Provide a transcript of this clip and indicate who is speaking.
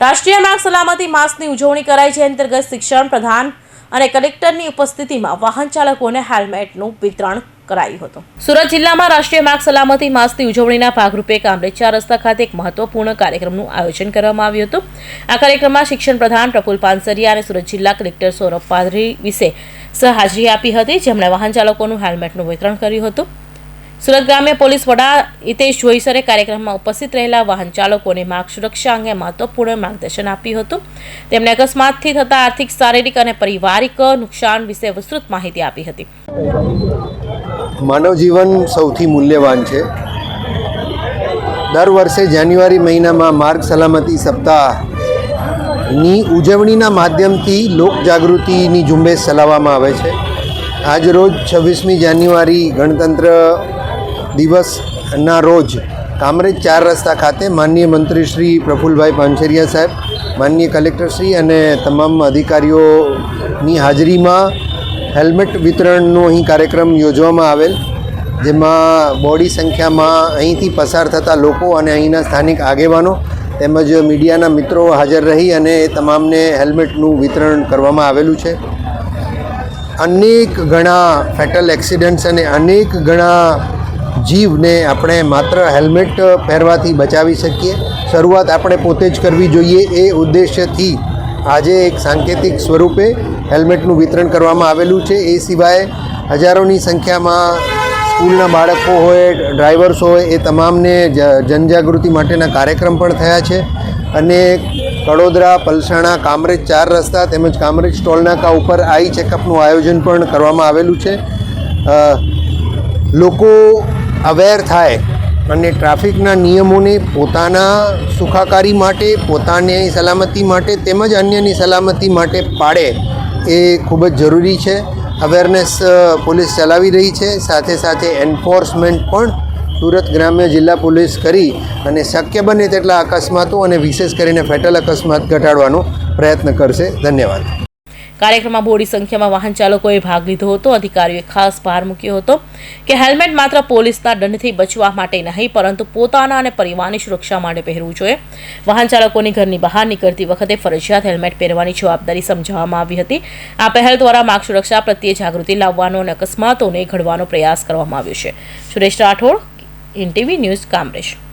Speaker 1: રાષ્ટ્રીય માર્ગ સલામતી માસની ઉજવણી કરાઈ છે અંતર્ગત શિક્ષણ પ્રધાન અને કલેક્ટરની ઉપસ્થિતિમાં વાહન ચાલકોને હેલ્મેટનું વિતરણ કરાયું હતું. સુરત જિલ્લામાં રાષ્ટ્રીય માર્ગ સલામતી માસની ઉજવણીના ભાગરૂપે કામરેજ રસ્તા ખાતે એક મહત્વપૂર્ણ કાર્યક્રમનું આયોજન કરવામાં આવ્યું હતું. આ કાર્યક્રમમાં શિક્ષણ પ્રધાન પ્રફુલ પાનસરિયા અને સુરત જિલ્લા કલેક્ટર સૌરભ પાદરી વિશે સહહાજરી આપી હતી, જેમણે વાહન ચાલકોનું હેલ્મેટનું વિતરણ કર્યું હતું. સુરત ગ્રામ્ય પોલીસ વડા હિતેશ જોઈસરે કાર્યક્રમમાં ઉપસ્થિત રહેલા વાહન ચાલકોને માર્ગ સુરક્ષા અંગે મહત્વપૂર્ણ માર્ગદર્શન આપ્યું હતું. તેમણે અકસ્માતથી થતા આર્થિક, શારીરિક અને પારિવારિક નુકસાન વિશે વિસ્તૃત માહિતી આપી હતી.
Speaker 2: માનવ જીવન સૌથી મૂલ્યવાન છે. દર વર્ષે જાન્યુઆરી મહિનામાં માર્ગ સલામતી સપ્તાહની ઉજવણીના માધ્યમથી લોકજાગૃતિની ઝુંબેશ ચલાવવામાં આવે છે. આજ રોજ છવ્વીસમી જાન્યુઆરી ગણતંત્ર દિવસના રોજ કામરેજ ચાર રસ્તા ખાતે માનનીય મંત્રી શ્રી પ્રફુલભાઈ પાનસેરિયા સાહેબ, માનનીય કલેક્ટરશ્રી અને તમામ અધિકારીઓની હાજરીમાં હેલ્મેટ વિતરણનો અહીં કાર્યક્રમ યોજવામાં આવેલ, જેમાં બોડી સંખ્યામાં અહીંથી પસાર થતા લોકો અને અહીંના સ્થાનિક આગેવાનો તેમજ મીડિયાના મિત્રો હાજર રહી અને તમામને હેલ્મેટનું વિતરણ કરવામાં આવેલું છે. અનેક ઘણા ફેટલ એક્સિડન્ટ્સ અને અનેક ઘણા જીવને આપણે માત્ર હેલ્મેટ પહેરવાથી બચાવી શકીએ. શરૂઆત આપણે પોતે જ કરવી જોઈએ એ ઉદ્દેશ્યથી આજે એક સાંકેતિક સ્વરૂપે હેલ્મેટનું વિતરણ કરવામાં આવેલું છે. એ સિવાય હજારોની સંખ્યામાં સ્કૂલના બાળકો હોય, ડ્રાઈવર્સ હોય, એ તમામને જનજાગૃતિ માટેના કાર્યક્રમ પણ થયા છે. અને કડોદરા, પલસાણા, કામરેજ ચાર રસ્તા તેમજ કામરેજ ટોલનાકા ઉપર આઈ ચેકઅપનું આયોજન પણ કરવામાં આવેલું છે. લોકો અવેર થાય. અને ટ્રાફિકના નિયમોને પોતાના સુખાકારી માટે, પોતાની સલામતી માટે તેમજ અન્યની સલામતી માટે પાડે એ ખૂબ જ જરૂરી છે. અવેરનેસ પોલીસ ચલાવી રહી છે. સાથે સાથે એન્ફોર્સમેન્ટ પણ સુરત ગ્રામ્ય જિલ્લા પોલીસ કરી અને શક્ય બને તેટલા અકસ્માતો અને વિશેષ કરીને ફેટલ અકસ્માત ઘટાડવાનો પ્રયત્ન કરશે. ધન્યવાદ.
Speaker 1: કાર્યક્રમમાં બોડી સંખ્યામાં વાહન ચાલકોએ ભાગ લીધો હતો. અધિકારીઓએ ખાસ ભાર મૂક્યો હતો કે હેલ્મેટ માત્ર પોલીસના દંડથી બચવા માટે નહીં, પરંતુ પોતાના અને પરિવારની સુરક્ષા માટે પહેરવું જોઈએ. વાહન ચાલકોની ઘરની બહાર નીકળતી વખતે ફરજિયાત હેલ્મેટ પહેરવાની જવાબદારી સમજાવવામાં આવી હતી. આ પહેલ દ્વારા માર્ગ સુરક્ષા પ્રત્યે જાગૃતિ લાવવાનો અને અકસ્માતોને ઘડવાનો પ્રયાસ કરવામાં આવ્યો છે. Suresh Rathod in TV news, Kamrej.